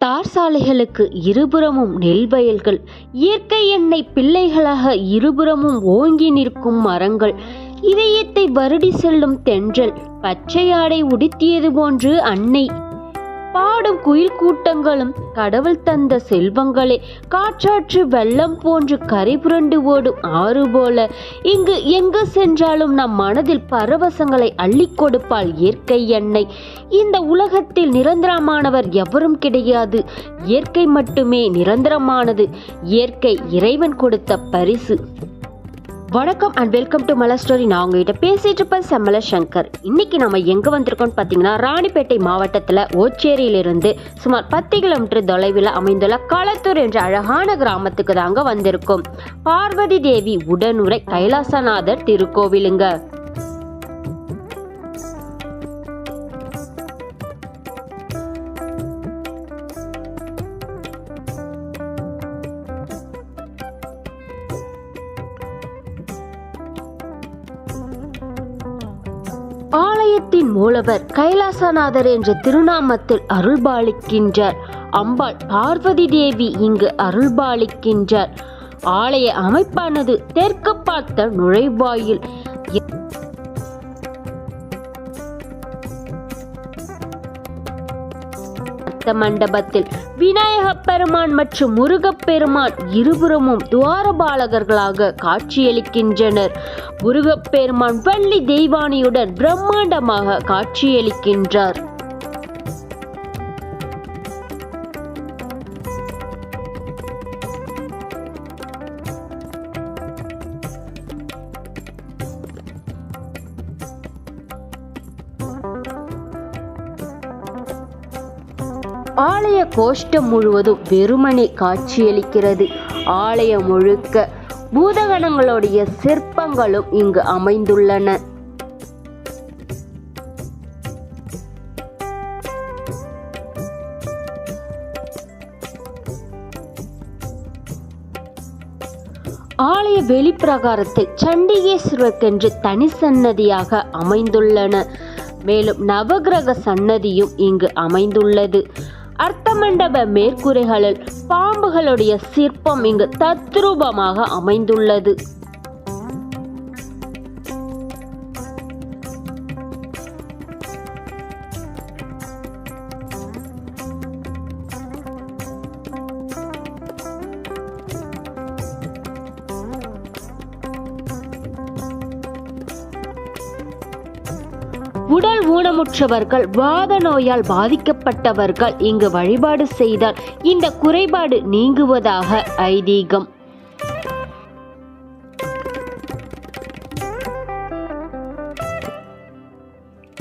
தார் சாலைகளுக்கு இருபுறமும் நெல் வயல்கள் இயற்கை எண்ணெய் பிள்ளைகளாக இருபுறமும் ஓங்கி நிற்கும் மரங்கள் இதயத்தை வருடி செல்லும் தென்றல் பச்சை ஆடை உடுத்தியது போன்று அன்னை பாடும் குயில் கூட்டங்களும் கடவுள் தந்த செல்வங்களே. காற்றாற்று வெள்ளம் போன்று கரை புரண்டு ஓடும் ஆறு போல. இங்கு எங்கு சென்றாலும் நம் மனதில் பரவசங்களை அள்ளிக் கொடுப்பாள் இயற்கை எண்ணெய். இந்த உலகத்தில் நிரந்தரமானவர் எவரும் கிடையாது. இயற்கை மட்டுமே நிரந்தரமானது. இயற்கை இறைவன் கொடுத்த பரிசு. வணக்கம் and welcome to Malar story நான் உங்ககிட்ட பேசிட்டு இருப்பேன் செம்மல சங்கர். இன்னைக்கு நம்ம எங்க வந்திருக்கோம்னு பார்த்தீங்கன்னா ராணிப்பேட்டை மாவட்டத்தில் ஓச்சேரியிலிருந்து சுமார் பத்து கிலோமீட்டர் தொலைவில் அமைந்துள்ள களத்தூர் என்ற அழகான கிராமத்துக்கு தாங்க வந்திருக்கோம். பார்வதி தேவி உடனுரை கைலாசநாதர் திருக்கோவிலுங்க. ஆலயத்தின் மூலவர் கைலாசநாதர் என்ற திருநாமத்தில் அருள்பாலிக்கின்றார். அம்பாள் பார்வதி தேவி இங்கு அருள்பாலிக்கின்றார். ஆலய அமைப்பானது தெற்கு பார்த்த நுழைவாயில் மண்டபத்தில். விநாயகப் பெருமான் மற்றும் முருகப்பெருமான் இருபுறமும் துவாரபாலகர்களாக காட்சியளிக்கின்றனர். முருகப்பெருமான் வள்ளி தெய்வானியுடன் பிரம்மாண்டமாக காட்சியளிக்கின்றார். ஆலய கோஷ்டம் முழுவதும் வெறுமனே காட்சியளிக்கிறது. ஆலயம் முழுக்க பூதகணங்களுடைய சிற்பங்களும் இங்கு அமைந்துள்ளன. ஆலய வெளிப்பிரகாரத்தில் சண்டிகேஸ்வரருக்கென்று தனி சன்னதியாக அமைந்துள்ளன. மேலும் நவகிரக சன்னதியும் இங்கு அமைந்துள்ளது. அர்த்தமண்டப மேற்கூரைகளில் பாம்புகளுடைய சிற்பம் இங்கு தத்ரூபமாக அமைந்துள்ளது. உடல் ஊனமுற்றவர்கள் வாத நோயால் பாதிக்கப்பட்டவர்கள் இங்கு வழிபாடு செய்தால் இந்த குறைபாடு நீங்குவதாக ஐதீகம்.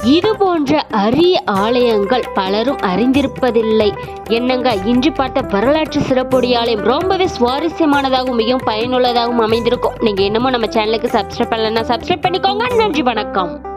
இது போன்ற அரிய ஆலயங்கள் பலரும் அறிந்திருப்பதில்லை. என்னங்க இன்று பார்த்த வரலாற்று சிறப்புடைய ஆலயம் ரொம்பவே சுவாரஸ்யமானதாகவும் மிகவும் பயனுள்ளதாகவும் அமைந்திருக்கும். நீங்க என்னமோ நம்ம சேனலுக்கு சப்ஸ்கிரைப் பண்ணலன்னா சப்ஸ்கிரைப் பண்ணிக்கோங்க. நன்றி வணக்கம்.